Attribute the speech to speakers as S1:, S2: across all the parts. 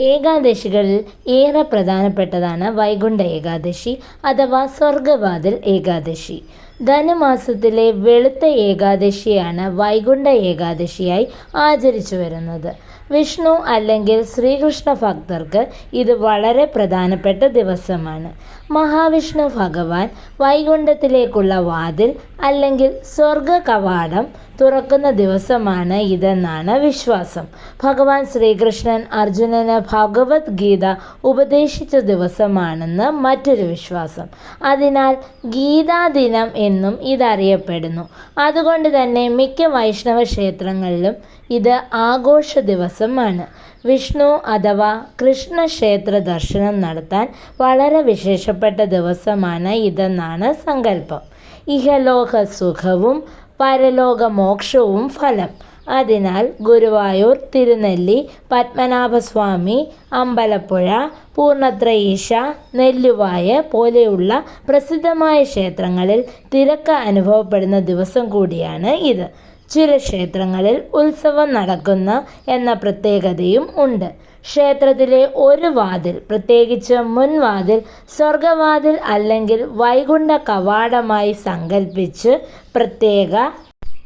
S1: ഏകാദശികളിൽ ഏറെ പ്രധാനപ്പെട്ടതാണ് വൈകുണ്ഠ ഏകാദശി അഥവാ സ്വർഗവാതിൽ ഏകാദശി. ധനുമാസത്തിലെ വെളുത്ത ഏകാദശിയാണ് വൈകുണ്ഠ ഏകാദശിയായി ആചരിച്ചു വരുന്നത്. വിഷ്ണു അല്ലെങ്കിൽ ശ്രീകൃഷ്ണ ഭക്തർക്ക് ഇത് വളരെ പ്രധാനപ്പെട്ട ദിവസമാണ്. മഹാവിഷ്ണു ഭഗവാൻ വൈകുണ്ഠത്തിലേക്കുള്ള വാതിൽ അല്ലെങ്കിൽ സ്വർഗ കവാടം തുറക്കുന്ന ദിവസമാണ് ഇതെന്നാണ് വിശ്വാസം. ഭഗവാൻ ശ്രീകൃഷ്ണൻ അർജുനന് ഭഗവത്ഗീത ഉപദേശിച്ച ദിവസമാണെന്ന് മറ്റൊരു വിശ്വാസം. അതിനാൽ ഗീതാദിനം എന്നും ഇതറിയപ്പെടുന്നു. അതുകൊണ്ട് തന്നെ മിക്ക വൈഷ്ണവ ക്ഷേത്രങ്ങളിലും ഇത് ആഘോഷ ദിവസമാണ്. വിഷ്ണു അഥവാ കൃഷ്ണക്ഷേത്ര ദർശനം നടത്താൻ വളരെ വിശേഷപ്പെട്ട ദിവസമാണ് ഇതെന്നാണ് സങ്കല്പം. ഇഹലോക സുഖവും പരലോക മോക്ഷവും ഫലം. അതിനാൽ ഗുരുവായൂർ തിരുനെല്ലി പത്മനാഭസ്വാമി അമ്പലപ്പുഴ പൂർണത്രയീഷ നെല്ലുവായ പോലെയുള്ള പ്രസിദ്ധമായ ക്ഷേത്രങ്ങളിൽ തിരക്ക് അനുഭവപ്പെടുന്ന ദിവസം കൂടിയാണ് ഇത്. ചില ക്ഷേത്രങ്ങളിൽ ഉത്സവം നടക്കുന്ന എന്ന പ്രത്യേകതയും ഉണ്ട്. ക്ഷേത്രത്തിലെ ഒരു വാതിൽ പ്രത്യേകിച്ച് മുൻവാതിൽ സ്വർഗവാതിൽ അല്ലെങ്കിൽ വൈകുണ്ഠ കവാടമായി സങ്കല്പിച്ച് പ്രത്യേക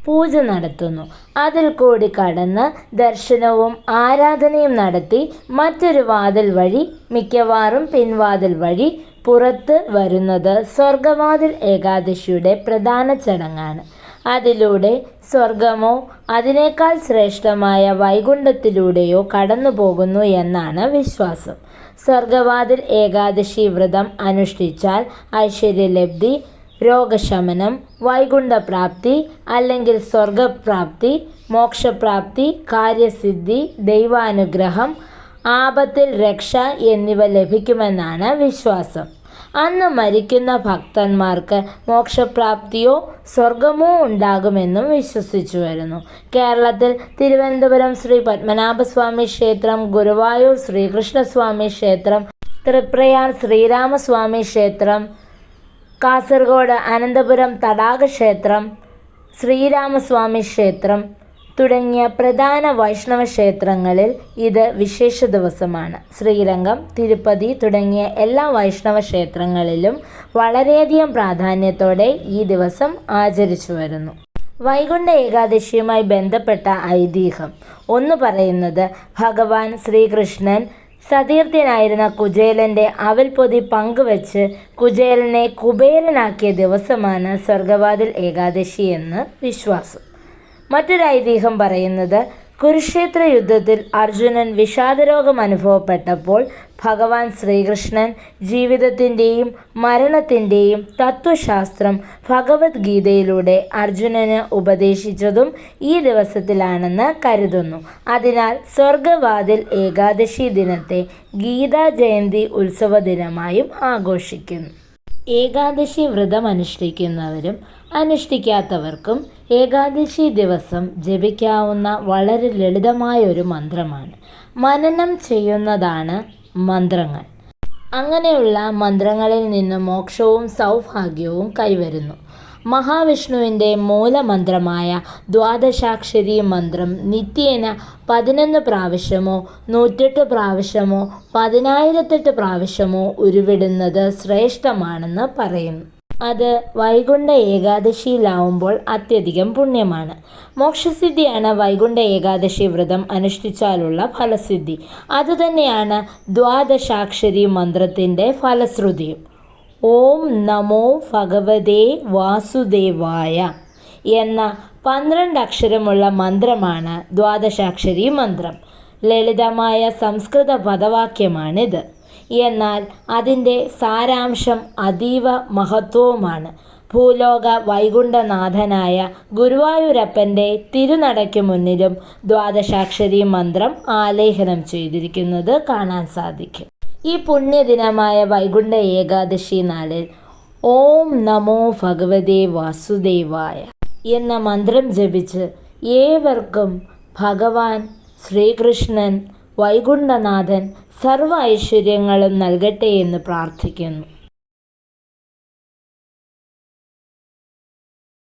S1: പൂജ നടത്തുന്നു. അതിൽ കൂടി കടന്ന് ദർശനവും ആരാധനയും നടത്തി മറ്റൊരു വാതിൽ വഴി മിക്കവാറും പിൻവാതിൽ വഴി പുറത്ത് വരുന്നത് സ്വർഗവാതിൽ ഏകാദശിയുടെ പ്രധാന ചടങ്ങാണ്. അതിലൂടെ സ്വർഗമോ അതിനേക്കാൾ ശ്രേഷ്ഠമായ വൈകുണ്ഠത്തിലൂടെയോ കടന്നു പോകുന്നു എന്നാണ് വിശ്വാസം. സ്വർഗവാതിൽ ഏകാദശി വ്രതം അനുഷ്ഠിച്ചാൽ ഐശ്വര്യലബ്ധി രോഗശമനം വൈകുണ്ഠപ്രാപ്തി അല്ലെങ്കിൽ സ്വർഗപ്രാപ്തി മോക്ഷപ്രാപ്തി കാര്യസിദ്ധി ദൈവാനുഗ്രഹം ആപത്തിൽ രക്ഷ എന്നിവ ലഭിക്കുമെന്നാണ് വിശ്വാസം. അന്ന് മരിക്കുന്ന ഭക്തന്മാർക്ക് മോക്ഷപ്രാപ്തിയോ സ്വർഗമോ ഉണ്ടാകുമെന്നും വിശ്വസിച്ചു വരുന്നു കേരളത്തിൽ തിരുവനന്തപുരം ശ്രീ പത്മനാഭസ്വാമി ക്ഷേത്രം ഗുരുവായൂർ ശ്രീകൃഷ്ണസ്വാമി ക്ഷേത്രം തൃപ്രയാർ ശ്രീരാമസ്വാമി ക്ഷേത്രം കാസർഗോഡ് അനന്തപുരം തടാക ക്ഷേത്രം ശ്രീരാമസ്വാമി ക്ഷേത്രം തുടങ്ങിയ പ്രധാന വൈഷ്ണവ ക്ഷേത്രങ്ങളിൽ ഇത് വിശേഷ ദിവസമാണ്. ശ്രീരംഗം തിരുപ്പതി തുടങ്ങിയ എല്ലാ വൈഷ്ണവ ക്ഷേത്രങ്ങളിലും വളരെയധികം പ്രാധാന്യത്തോടെ ഈ ദിവസം ആചരിച്ചു വരുന്നു. വൈകുണ്ഠ ഏകാദശിയുമായി ബന്ധപ്പെട്ട ഐതിഹ്യം. ഒന്ന് പറയുന്നത് ഭഗവാൻ ശ്രീകൃഷ്ണൻ സതീർത്ഥ്യനായിരുന്ന കുചേലന്റെ അവൽപ്പൊതി പങ്കുവച്ച് കുചേലനെ കുബേരനാക്കിയ ദിവസമാണ് സ്വർഗവാതിൽ ഏകാദശി എന്ന് വിശ്വാസം. മറ്റൊരു ഐതിഹ്യം പറയുന്നത് കുരുക്ഷേത്ര യുദ്ധത്തിൽ അർജുനൻ വിഷാദരോഗം അനുഭവപ്പെട്ടപ്പോൾ ഭഗവാൻ ശ്രീകൃഷ്ണൻ ജീവിതത്തിന്റെയും മരണത്തിന്റെയും തത്വശാസ്ത്രം ഭഗവത്ഗീതയിലൂടെ അർജുനന് ഉപദേശിച്ചതും ഈ ദിവസത്തിലാണെന്ന് കരുതുന്നു. അതിനാൽ സ്വർഗവാതിൽ ഏകാദശി ദിനത്തെ ഗീതാ ജയന്തി ഉത്സവ ദിനമായും ആഘോഷിക്കുന്നു. ഏകാദശി വ്രതം അനുഷ്ഠിക്കുന്നവരും അനുഷ്ഠിക്കാത്തവർക്കും ഏകാദശി ദിവസം ജപിക്കാവുന്ന വളരെ ലളിതമായ ഒരു മന്ത്രമാണ്. മനനം ചെയ്യുന്നതാണ് മന്ത്രങ്ങൾ. അങ്ങനെയുള്ള മന്ത്രങ്ങളിൽ നിന്ന് മോക്ഷവും സൗഭാഗ്യവും കൈവരുന്നു. മഹാവിഷ്ണുവിന്റെ മൂലമന്ത്രമായ ദ്വാദശാക്ഷരി മന്ത്രം നിത്യേന പതിനൊന്ന് പ്രാവശ്യമോ നൂറ്റെട്ട് പ്രാവശ്യമോ പതിനായിരത്തെട്ട് പ്രാവശ്യമോ ഉരുവിടുന്നത് ശ്രേഷ്ഠമാണെന്ന് പറയും. അത് വൈകുണ്ഠ ഏകാദശിയിലാവുമ്പോൾ അത്യധികം പുണ്യമാണ്. മോക്ഷസിദ്ധിയാണ് വൈകുണ്ഠ ഏകാദശി വ്രതം അനുഷ്ഠിച്ചാലുള്ള ഫലസിദ്ധി. അതുതന്നെയാണ് ദ്വാദശാക്ഷരി മന്ത്രത്തിന്റെ ഫലശ്രുതിയും. ഓം നമോ ഭഗവതേ വാസുദേവായ എന്ന പന്ത്രണ്ട് അക്ഷരമുള്ള മന്ത്രമാണ് ദ്വാദശാക്ഷരി മന്ത്രം. ലളിതമായ സംസ്കൃത പദവാക്യമാണിത്. എന്നാൽ അതിന്റെ സാരാംശം അതീവ മഹത്വവുമാണ്. ഭൂലോക വൈകുണ്ഠനാഥനായ ഗുരുവായൂരപ്പന്റെ തിരുനടയ്ക്ക് മുന്നിലും ദ്വാദശാക്ഷരി മന്ത്രം ആലേഖനം ചെയ്തിരിക്കുന്നത് കാണാൻ സാധിക്കും. ഈ പുണ്യദിനമായ വൈകുണ്ഠ ഏകാദശി നാളിൽ ഓം നമോ ഭഗവതേ വാസുദേവായ എന്ന മന്ത്രം ജപിച്ച് ഏവർക്കും ഭഗവാൻ ശ്രീകൃഷ്ണൻ വൈകുണ്ഠനാഥൻ സർവ ഐശ്വര്യങ്ങളും നൽകട്ടെ എന്ന് പ്രാർത്ഥിക്കുന്നു.